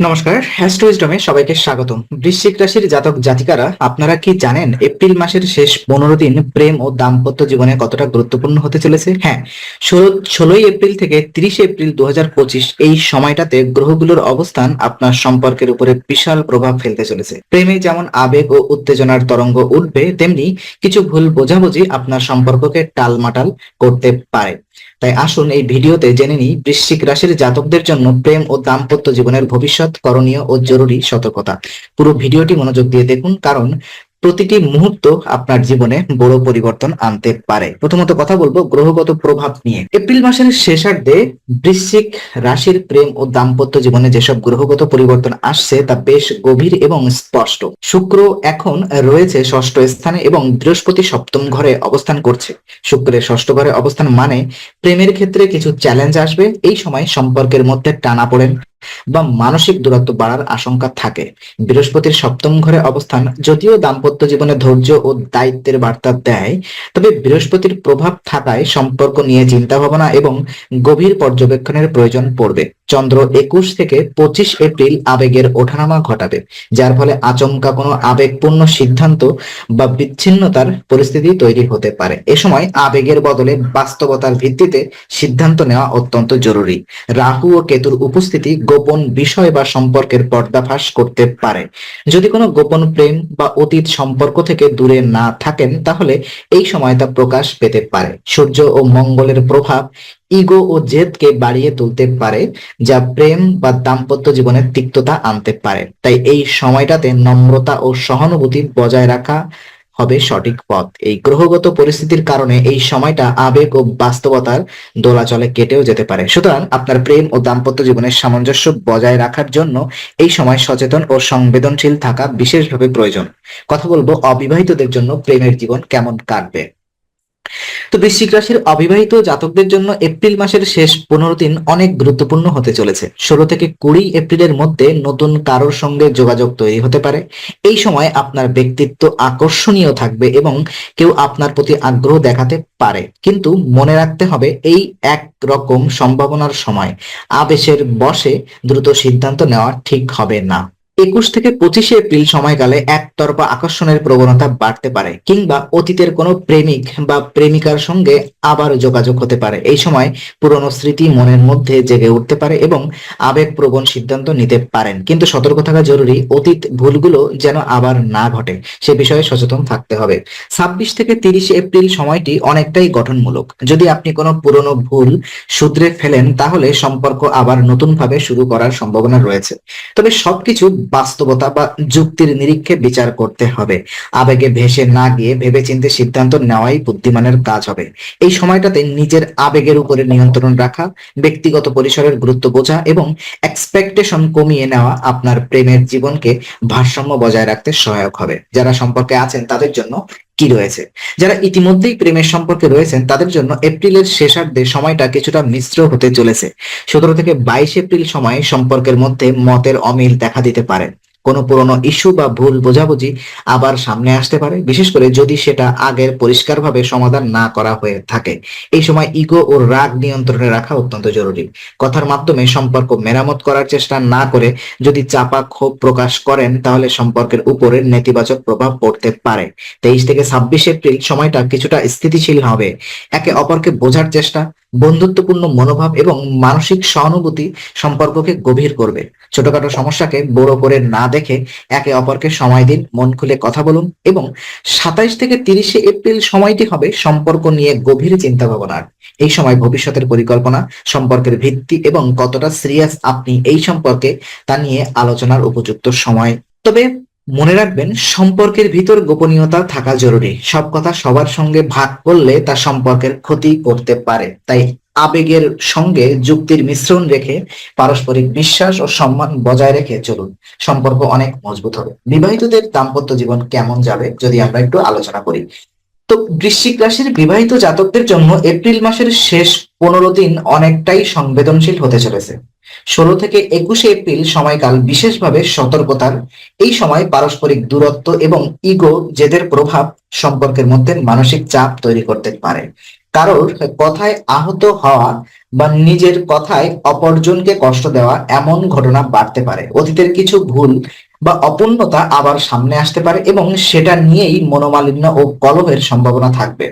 নমস্কার হ্যাস্ট্রোইজডমে সবাইকে স্বাগতম। বৃশ্চিক রাশির জাতক জাতিকারা, আপনারা কি জানেন এপ্রিল মাসের শেষ পনেরো দিন প্রেম ও দাম্পত্য জীবনে কতটা গুরুত্বপূর্ণ হতে চলেছে? হ্যাঁ ষোলো, ষোলোই এপ্রিল থেকে তিরিশে এপ্রিল দু হাজার পঁচিশ এই সময়টাতে গ্রহগুলোর অবস্থান আপনার সম্পর্কের উপরে বিশাল প্রভাব ফেলতে চলেছে। প্রেমে যেমন আবেগ ও উত্তেজনার তরঙ্গ উঠবে, তেমনি কিছু ভুল বোঝাবুঝি আপনার সম্পর্ককে টালমাটাল করতে পারে। তাই আসুন এই ভিডিওতে জেনে নিই বৃশ্চিক রাশির জাতকদের জন্য প্রেম ও দাম্পত্য জীবনের ভবিষ্যৎ করণীয় ও জরুরি সতর্কতা। পুরো ভিডিওটি মনোযোগ দিয়ে দেখুন, কারণ প্রতিটি মুহূর্ত আপনার জীবনে বড় পরিবর্তন আনতে পারে। প্রথমত কথা বলব গ্রহগত প্রভাব নিয়ে। এপ্রিল মাসের শেষার্ধে বৃশ্চিক রাশির প্রেম ও দাম্পত্য জীবনে যেসব গ্রহগত পরিবর্তন আসছে তা বেশ গভীর এবং স্পষ্ট। শুক্র এখন রয়েছে ষষ্ঠ স্থানে এবং বৃহস্পতি সপ্তম ঘরে অবস্থান করছে। শুক্রের ষষ্ঠ ঘরে অবস্থান মানে প্রেমের ক্ষেত্রে কিছু চ্যালেঞ্জ আসবে। এই সময় সম্পর্কের মধ্যে টানা পড়েন। বা মানসিক দূরত্ব বাড়ার আশঙ্কা থাকে। বৃহস্পতির সপ্তম ঘরে অবস্থান যদিও দাম্পত্য জীবনে ধৈর্য ও দায়িত্বের বার্তা দেয়, তবে বৃহস্পতির প্রভাব থাকায় সম্পর্ক নিয়ে চিন্তা ভাবনা এবং গভীর পর্যবেক্ষণের প্রয়োজন পড়বে। চন্দ্র একুশ থেকে পঁচিশ এপ্রিল আবেগের ওঠানামা ঘটাবে, যার ফলে আচমকা কোনো আবেগপূর্ণ সিদ্ধান্ত বা বিচ্ছিন্নতার পরিস্থিতি তৈরি হতে পারে। এ সময় আবেগের বদলে বাস্তবতার ভিত্তিতে সিদ্ধান্ত নেওয়া অত্যন্ত জরুরি। রাহু ও কেতুর উপস্থিতি গোপন বিষয় বা সম্পর্কের পর্দাফাশ করতে পারে। যদি কোনো গোপন প্রেম বা অতীত সম্পর্ক থেকে দূরে না থাকেন, তাহলে এই সময় তা প্রকাশ পেতে পারে। সূর্য ও মঙ্গলের প্রভাব ইগো ও জেদকে বাড়িয়ে তুলতে পারে, যা প্রেম বা দাম্পত্য জীবনের তিক্ততা আনতে পারে। তাই এই সময়টাতে নম্রতা ও সহানুভূতি বজায় রাখা হবে সঠিক পথ। এই গ্রহগত পরিস্থিতির কারণে এই সময়টা আবেগ ও বাস্তবতার দোলাচলে কেটেও যেতে পারে। সুতরাং আপনার প্রেম ও দাম্পত্য জীবনের সামঞ্জস্য বজায় রাখার জন্য এই সময় সচেতন ও সংবেদনশীল থাকা বিশেষভাবে প্রয়োজন। কথা বলব অবিবাহিতদের জন্য প্রেমের জীবন কেমন কাটবে। তো বৃশ্চিক রাশির অবিবাহিত জাতকদের জন্য এপ্রিল মাসের শেষ পনেরো দিন অনেক গুরুত্বপূর্ণ হতে চলেছে। ষোলো থেকে কুড়ি এপ্রিলের মধ্যে নতুন কারোর সঙ্গে যোগাযোগ তৈরি হতে পারে। এই সময় আপনার ব্যক্তিত্ব আকর্ষণীয় থাকবে এবং কেউ আপনার প্রতি আগ্রহ দেখাতে পারে। কিন্তু মনে রাখতে হবে, এই এক রকম সম্ভাবনার সময় আবেশের বসে দ্রুত সিদ্ধান্ত নেওয়া ঠিক হবে না। একুশ থেকে পঁচিশে এপ্রিল সময়কালে একতরফা আকর্ষণের প্রবণতা বাড়তে পারে, কিংবা অতীতের কোনো প্রেমিক বা প্রেমিকার সঙ্গে আবার যোগাযোগ হতে পারে। এই সময় পুরনো স্মৃতি মনের মধ্যে জেগে উঠতে পারে এবং আবেগপ্রবণ সিদ্ধান্ত নিতে পারেন। কিন্তু সতর্ক থাকা জরুরি, অতীত ভুলগুলো যেন আবার না ঘটে, সে বিষয়ে সচেতন থাকতে হবে। ছাব্বিশ থেকে তিরিশে এপ্রিল সময়টি অনেকটাই গঠনমূলক। যদি আপনি কোনো পুরনো ভুল শুধরে ফেলেন, তাহলে সম্পর্ক আবার নতুনভাবে শুরু করার সম্ভাবনা রয়েছে। তবে সবকিছু বাস্তবতা বা যুক্তির নিরীক্ষে বিচার করতে হবে। আবেগে ভেসে না গিয়ে ভেবেচিন্তে সিদ্ধান্ত নেওয়াই বুদ্ধিমানের কাজ হবে। এই সময়টাতে নিজের আবেগের উপরে নিয়ন্ত্রণ রাখা, ব্যক্তিগত পরিসরের গুরুত্ব বোঝা এবং এক্সপেকটেশন কমিয়ে নেওয়া আপনার প্রেমের জীবনকে ভারসাম্য বজায় রাখতে সহায়ক হবে। যারা সম্পর্কে আছেন তাদের জন্য কি রয়েছে? যারা ইতিমধ্যেই প্রেমের সম্পর্কে রয়েছেন, তাদের জন্য এপ্রিলের শেষার্ধে সময়টা কিছুটা মিশ্র হতে চলেছে। সতেরো থেকে বাইশ এপ্রিল সময় সম্পর্কের মধ্যে মতের অমিল দেখা দিতে পারে। কোনো পুরনো ইস্যু বা ভুল বোঝাবুঝি আবার সামনে আসতে পারে, বিশেষ করে যদি সেটা আগের পরিষ্কারভাবে সমাধান না করা হয়ে থাকে। এই সময় ইগো ও রাগ নিয়ন্ত্রণে রাখা অত্যন্ত জরুরি। কথার মাধ্যমে সম্পর্ক মেরামত করার চেষ্টা না করে যদি চাপা ক্ষোভ প্রকাশ করেন, তাহলে সম্পর্কের উপরে নেতিবাচক প্রভাব পড়তে পারে। তেইশ থেকে ছাব্বিশ এপ্রিল সময়টা কিছুটা স্থিতিশীল হবে। একে অপরকে বোঝার চেষ্টা বন্ধুত্বপূর্ণ মনোভাব এবং মানসিক সহানুভূতি সম্পর্ককে গভীর করবে। ছোটখাটো সমস্যাকে বড় করে না দেখে একে অপরকে সময় দিন, মন খুলে কথা বলুন এবং সাতাইশ থেকে তিরিশে এপ্রিল সময়টি হবে সম্পর্ক নিয়ে গভীর চিন্তা ভাবনার এই সময় ভবিষ্যতের পরিকল্পনা, সম্পর্কের ভিত্তি এবং কতটা সিরিয়াস আপনি এই সম্পর্কে তা নিয়ে আলোচনার উপযুক্ত সময়। তবে মনে রাখবেন, সম্পর্কের ভিতর গোপনীয়তা থাকা জরুরি। সব কথা সবার সঙ্গে ভাগ করলে তা সম্পর্কের ক্ষতি করতে পারে। তাই আবেগের সঙ্গে যুক্তির মিশ্রণ রেখে পারস্পরিক বিশ্বাস ও সম্মান বজায় রেখে চলুন। সম্পর্ক অনেক মজবুত হবে। বিবাহিতদের দাম্পত্য জীবন কেমন যাবে, যদি আমরা একটু আলোচনা করি? তো বৃশ্চিক রাশির বিবাহিত জাতকদের জন্য এপ্রিল মাসের শেষ পনেরো দিন অনেকটাই সংবেদনশীল হতে চলেছে। ষোলো থেকে একুশে এপ্রিল সময়কাল বিশেষভাবে সতর্কতার। এই সময় পারস্পরিক দূরত্ব এবং ইগো, জেদের প্রভাব সম্পর্কের মধ্যে মানসিক চাপ তৈরি করতে পারে। কারোর কথায় আহত হওয়া বা নিজের কথায় অপরজনকে কষ্ট দেওয়া এমন ঘটনা বাড়তে পারে। অতীতের কিছু ভুল বা অপূর্ণতা আবার সামনে আসতে পারে এবং সেটা নিয়েই মনোমালিন্য ও কলহের সম্ভাবনা থাকবে।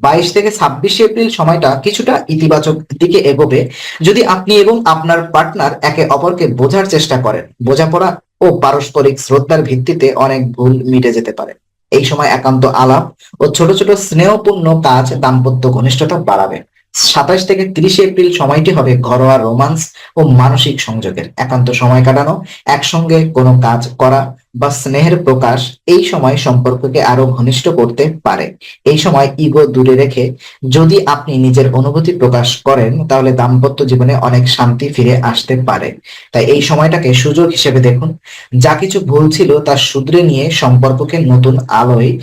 বাইশ থেকে ছাব্বিশে এপ্রিল সময়টা কিছুটা ইতিবাচক দিকে এগোবে। যদি আপনি এবং আপনার পার্টনার একে অপরকে বোঝার চেষ্টা করেন, বোঝাপড়া ও পারস্পরিক শ্রদ্ধার ভিত্তিতে অনেক ভুল মিটে যেতে পারে। এই সময় একান্ত আলাপ ও ছোট ছোট স্নেহপূর্ণ কাজ দাম্পত্য ঘনিষ্ঠতা বাড়াবে। সাতাশ থেকে তিরিশে এপ্রিল সময়টি হবে ঘরোয়া রোমান্স ও মানসিক সংযোগের। একান্ত সময় কাটানো, একসঙ্গে কোনো কাজ করা বা স্নেহের প্রকাশ এই সময় সম্পর্ককে আরও ঘনিষ্ঠ করতে পারে। এই সময় ইগো দূরে রেখে যদি আপনি নিজের অনুভূতি প্রকাশ করেন, তাহলে দাম্পত্য জীবনে অনেক শান্তি ফিরে আসতে পারে। তাই এই সময়টাকে সুযোগ হিসেবে দেখুন। যা কিছু ভুল ছিল তা শুধরে নিয়ে সম্পর্ককে নতুন আলোয়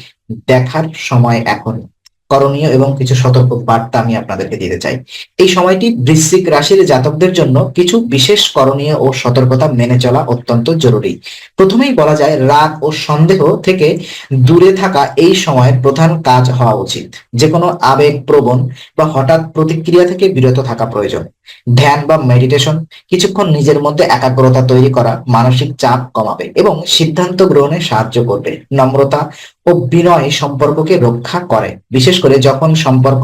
দেখার সময় এখন। করণীয় এবং কিছু সতর্ক বার্তা আমি আপনাদেরকে দিতে চাই। এই সময়টি বৃশ্চিক রাশির জাতকদের জন্য কিছু বিশেষ করণীয় ও সতর্কতা মেনে চলা অত্যন্ত জরুরি। প্রথমেই বলা যায়, রাগ ও সন্দেহ থেকে দূরে থাকা এই সময়ের প্রধান কাজ হওয়া উচিত। যে কোনো আবেগ প্রবণ বা হঠাৎ প্রতিক্রিয়া থেকে বিরত থাকা প্রয়োজন। ধ্যান বা মেডিটেশন কিছুক্ষণ নিজের মধ্যে একাগ্রতা তৈরি করা মানসিক চাপ কমাবে এবং সিদ্ধান্ত গ্রহণে সাহায্য করবে। নম্রতা ও বিনয় সম্পর্ককে রক্ষা করে। বিশেষ করে যখন সম্পর্ক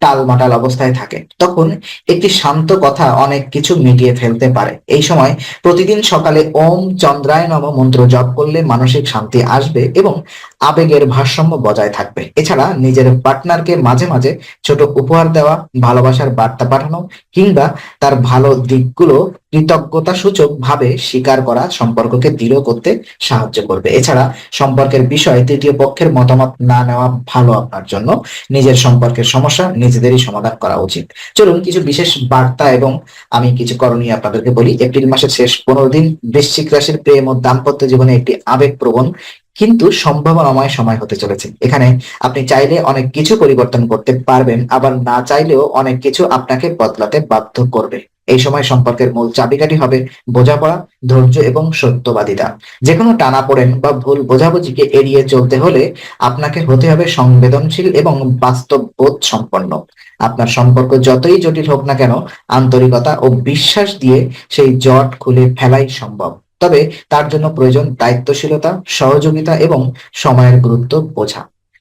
টালমাটাল অবস্থায় থাকে, তখন একটি শান্ত কথা অনেক কিছু মিটিয়ে ফেলতে পারে। এই সময় প্রতিদিন সকালে ওম চন্দ্রায় নম মন্ত্র জপ করলে মানসিক শান্তি আসবে এবং আবেগের ভারসাম্য বজায় থাকবে। এছাড়া নিজের পার্টনারকে মাঝে মাঝে ছোট উপহার দেওয়া, ভালোবাসার বার্তা পাঠানো কিংবা তার ভালো দিকগুলো কৃতজ্ঞতা সূচক ভাবে স্বীকার করা সম্পর্ককে দৃঢ় করতে সাহায্য করবে। এছাড়া সম্পর্কের বিষয়ে তৃতীয় পক্ষের মতামত না নেওয়া ভালো আপনার জন্য। নিজের সম্পর্কের সমস্যা নিজেদেরই সমাধান করা উচিত। চলুন কিছু বিশেষ বার্তা এবং আমি কিছু করণীয় আপনাদেরকে বলি। এপ্রিল মাসের শেষ পনেরো দিন বৃশ্চিক রাশির প্রেম ও দাম্পত্য জীবনে একটি আবেগপ্রবণ কিন্তু সম্ভাবনাময় সময় হতে চলেছে। এখানে আপনি চাইলে অনেক কিছু পরিবর্তন করতে পারবেন, আবার না চাইলেও অনেক কিছু আপনাকে বদলাতে বাধ্য করবে। এই সময় সম্পর্কের মূল চাবিকাঠি হবে বোঝাপড়া, ধৈর্য এবং সত্যবাদিতা। যে কোনো টানা পড়েন বা ভুল বোঝাবুঝিকে এড়িয়ে চলতে হলে আপনাকে হতে হবে সংবেদনশীল এবং বাস্তববোধ সম্পন্ন। আপনার সম্পর্ক যতই জটিল হোক না কেন, আন্তরিকতা ও বিশ্বাস দিয়ে সেই জট খুলে ফেলাই সম্ভব। তবে তার জন্য প্রয়োজন দায়িত্বশীলতা, সহযোগিতা এবং সময়ের গুরুত্ব বোঝা।